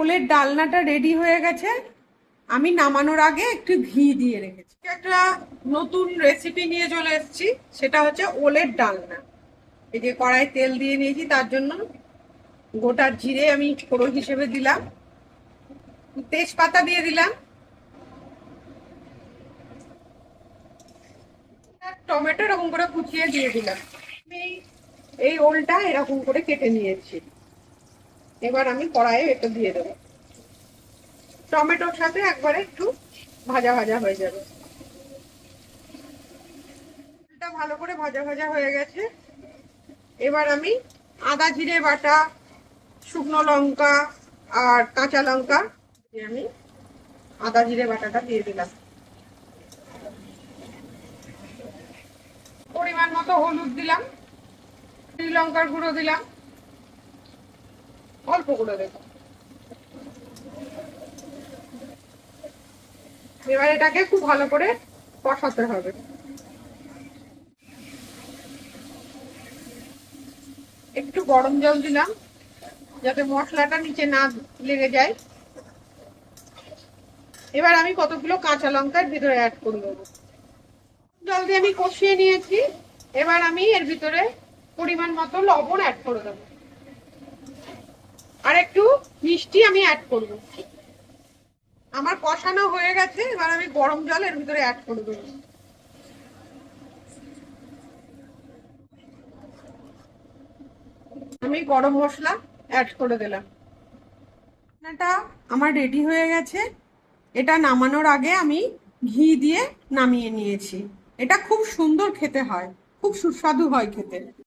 ওলের ডালনাটা রেডি হয়ে গেছে। আমি নামানোর আগে একটু ঘি দিয়ে রেখেছি। একটা নতুন রেসিপি নিয়ে চলে এসেছি, সেটা হচ্ছে ওলের ডালনা। এই যে কড়াই তেল দিয়ে নিয়েছি, তার জন্য গোটা জিরে আমি ফোড়ন হিসেবে দিলাম। তেজপাতা দিয়ে দিলাম। টমেটো এরকম করে কুচিয়ে দিয়ে দিলাম। এই ওলটা এরকম করে কেটে নিয়েছি। এবার আমি কড়াইয়ে এটা দিয়ে দেবো। টমেটোর সাথে একবারে একটু ভাজা ভাজা হয়ে যাবে। ভালো করে ভাজা ভাজা হয়ে গেছে। এবার আমি আদা, জিরে বাটা, শুকনো লঙ্কা আর কাঁচা লঙ্কা আমি আদা, জিরে বাটাটা দিয়ে দিলাম। পরিমাণ মতো হলুদ দিলাম লঙ্কার গুঁড়ো দিলাম। অল্প করে দেবো। এবার এটাকে খুব ভালো করে কষাতে হবে। একটু গরম জল দিলাম, যাতে মশলাটা নিচে না লেগে যায়। এবার আমি কতগুলো কাঁচা লঙ্কার ভিতরে অ্যাড করে দেবো। জল দিয়ে আমি কষিয়ে নিয়েছি। এবার আমি এর ভিতরে পরিমাণ মতো লবণ অ্যাড করে দেবো। আর একটু মিষ্টি আমি অ্যাড করব। আমার কষানো হয়ে গেছে, এবার আমি গরম জল এর ভিতরে অ্যাড করে দেবো। আমি গরম মশলা অ্যাড করে দিলাম। রান্নাটা আমার রেডি হয়ে গেছে। এটা নামানোর আগে আমি ঘি দিয়ে নামিয়ে নিয়েছি। এটা খুব সুন্দর খেতে হয়, খুব সুস্বাদু হয় খেতে।